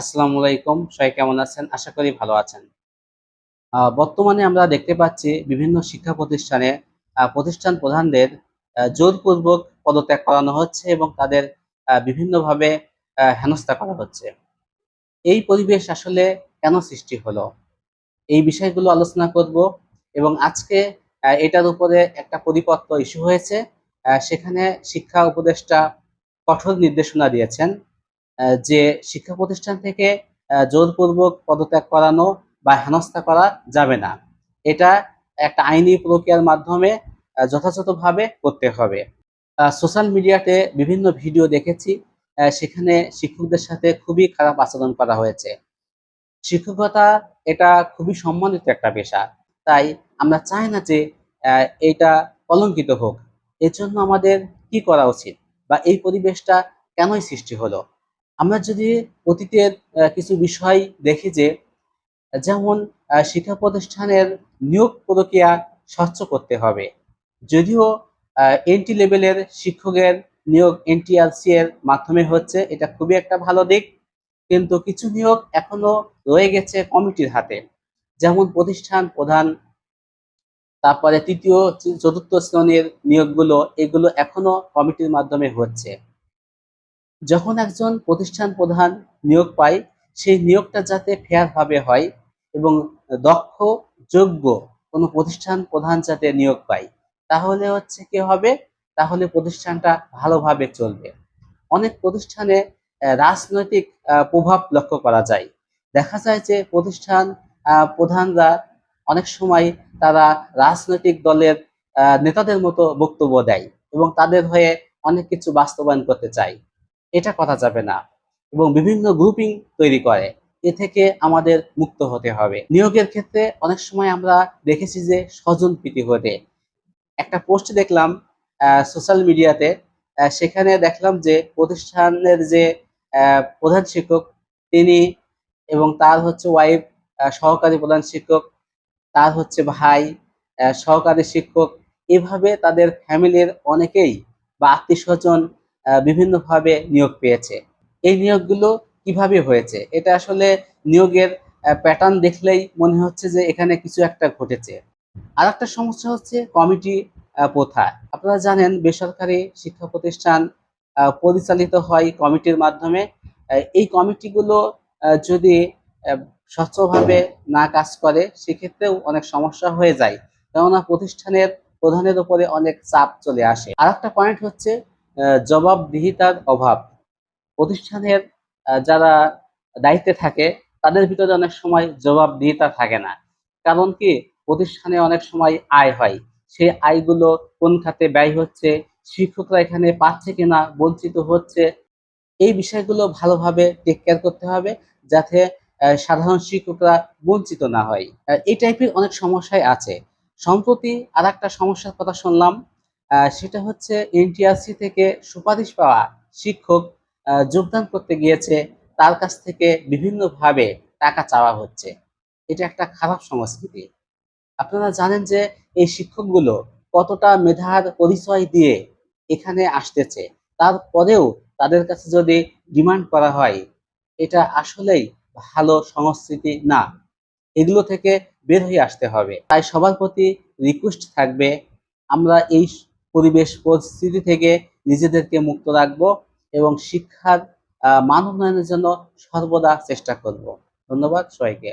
আসসালামু আলাইকুম, সবাই কেমন আছেন? আশা করি ভালো আছেন। বর্তমানে আমরা দেখতে পাচ্ছি বিভিন্ন শিক্ষা প্রতিষ্ঠানে প্রতিষ্ঠান প্রধানদের জোরপূর্বক পদত্যাগ করানো হচ্ছে এবং তাদের বিভিন্নভাবে হেনস্থা করা হচ্ছে। এই পরিবেশ আসলে কেন সৃষ্টি হলো? এই বিষয়গুলো আলোচনা করব এবং আজকে এটার উপরে একটা পরিপত্র ইস্যু হয়েছে। সেখানে শিক্ষা উপদেষ্টা কঠোর নির্দেশনা দিয়েছেন। যে শিক্ষা প্রতিষ্ঠান থেকে জোরপূর্বক পদত্যাগ করানো বা হেনস্থা করা যাবে না। এটা একটা আইনি প্রক্রিয়ার মাধ্যমে যথাযথভাবে করতে হবে। সোশ্যাল মিডিয়াতে বিভিন্ন ভিডিও দেখেছি সেখানে শিক্ষকদের সাথে খুবই খারাপ আচরণ করা হয়েছে। শিক্ষকতা এটা খুবই সম্মানিত একটা পেশা। তাই আমরা চাই না যে এটা কলঙ্কিত হোক। এর জন্য আমাদের কি করা উচিত বা এই পরিবেশটা কেনই সৃষ্টি হলো? আমরা যদি অতীতের কিছু বিষয় দেখি যে, যেমন শিক্ষা প্রতিষ্ঠানের নিয়োগ প্রক্রিয়া স্বচ্ছ করতে হবে। যদিও এনটি লেভেলের শিক্ষকের নিয়োগ এনটিআরসি এর মাধ্যমে হচ্ছে, এটা খুবই একটা ভালো দিক। কিন্তু কিছু নিয়োগ এখনও রয়ে গেছে কমিটির হাতে। যেমন প্রতিষ্ঠান প্রধান, তারপরে তৃতীয়, চতুর্থ শ্রেণির নিয়োগগুলো, এগুলো এখনও কমিটির মাধ্যমে হচ্ছে। যখন একজন প্রতিষ্ঠান প্রধান নিয়োগ পায়, সেই নিয়োগটা যাতে ফেয়ার ভাবে হয় এবং দক্ষ, যোগ্য কোনো প্রতিষ্ঠান প্রধান যাতে নিয়োগ পায়, তাহলে হচ্ছে কি হবে? তাহলে প্রতিষ্ঠানটা ভালোভাবে চলবে। অনেক প্রতিষ্ঠানে রাজনৈতিক প্রভাব লক্ষ্য করা যায়। দেখা যায় যে প্রতিষ্ঠান প্রধানরা অনেক সময় তারা রাজনৈতিক দলের নেতাদের মতো বক্তব্য দেয় এবং তাদের হয়ে অনেক কিছু বাস্তবায়ন করতে চায়। এটা করা যাবে না এবং বিভিন্ন গ্রুপিং তৈরি করে। এ থেকে আমাদের মুক্ত হতে হবে। নিয়োগের ক্ষেত্রে অনেক সময় আমরা দেখেছি যে স্বজন প্রীতি হতে একটা পোস্ট দেখলাম সোশ্যাল মিডিয়াতে সেখানে দেখলাম যে প্রতিষ্ঠানের যে প্রধান শিক্ষক তিনি এবং তার হচ্ছে ওয়াইফ সহকারী প্রধান শিক্ষক, তার হচ্ছে ভাই সহকারী শিক্ষক। এভাবে তাদের ফ্যামিলির অনেকেই বা আত্মীয় স্বজন বিভিন্নভাবে নিয়োগ পেয়েছে। এই নিয়োগগুলো কীভাবে হয়েছে? এটা আসলে নিয়োগের প্যাটার্ন দেখলেই মনে হচ্ছে যে এখানে কিছু একটা ঘটেছে। আর একটা সমস্যা হচ্ছে কমিটি প্রথা। আপনারা জানেন বেসরকারি শিক্ষা প্রতিষ্ঠান পরিচালিত হয় কমিটির মাধ্যমে। এই কমিটিগুলো যদি স্বচ্ছভাবে না কাজ করে, সেক্ষেত্রেও অনেক সমস্যা হয়ে যায়। কেননা প্রতিষ্ঠানের প্রধানের উপরে অনেক চাপ চলে আসে। আর একটা পয়েন্ট হচ্ছে জবাবদিহিতার অভাব। প্রতিষ্ঠানের যারা দায়িত্বে থাকে, তাদের ভিতরে অনেক সময় জবাবদিহিতা থাকে না। কারণ কি? প্রতিষ্ঠানে অনেক সময় আয় হয়। সেই আয়গুলো কোন খাতে ব্যয় হচ্ছে, শিক্ষকরা এখানে পাচ্ছে কিনা, বঞ্চিত হচ্ছে, এই বিষয়গুলো ভালোভাবে টেক কেয়ার করতে হবে যাতে সাধারণ শিক্ষকরা বঞ্চিত না হয়। এই টাইপের অনেক সমস্যায় আছে। সম্প্রতি আর একটা সমস্যার কথা শুনলাম সেটা হচ্ছে এনটিআরসি থেকে সুপারিশ পাওয়া শিক্ষক যোগদান করতে গিয়েছে। তার কাছ থেকে বিভিন্নভাবে টাকা চাওয়া হচ্ছে। এটা একটা খারাপ সংস্কৃতি। আপনারা জানেন যে এই শিক্ষকগুলো কতটা মেধার পরিচয় দিয়ে এখানে আসতেছে। তারপরেও তাদের কাছে যদি ডিমান্ড করা হয়, এটা আসলেই ভালো সংস্কৃতি না। এগুলো থেকে বের হয়ে আসতে হবে। তাই সবার প্রতি রিকোয়েস্ট থাকবে, আমরা এই পরিবেশ পরিস্থিতি থেকে নিজেদেরকে মুক্ত রাখব এবং শিক্ষার মান উন্নয়নের জন্য সর্বদা চেষ্টা করব। ধন্যবাদ সবাইকে।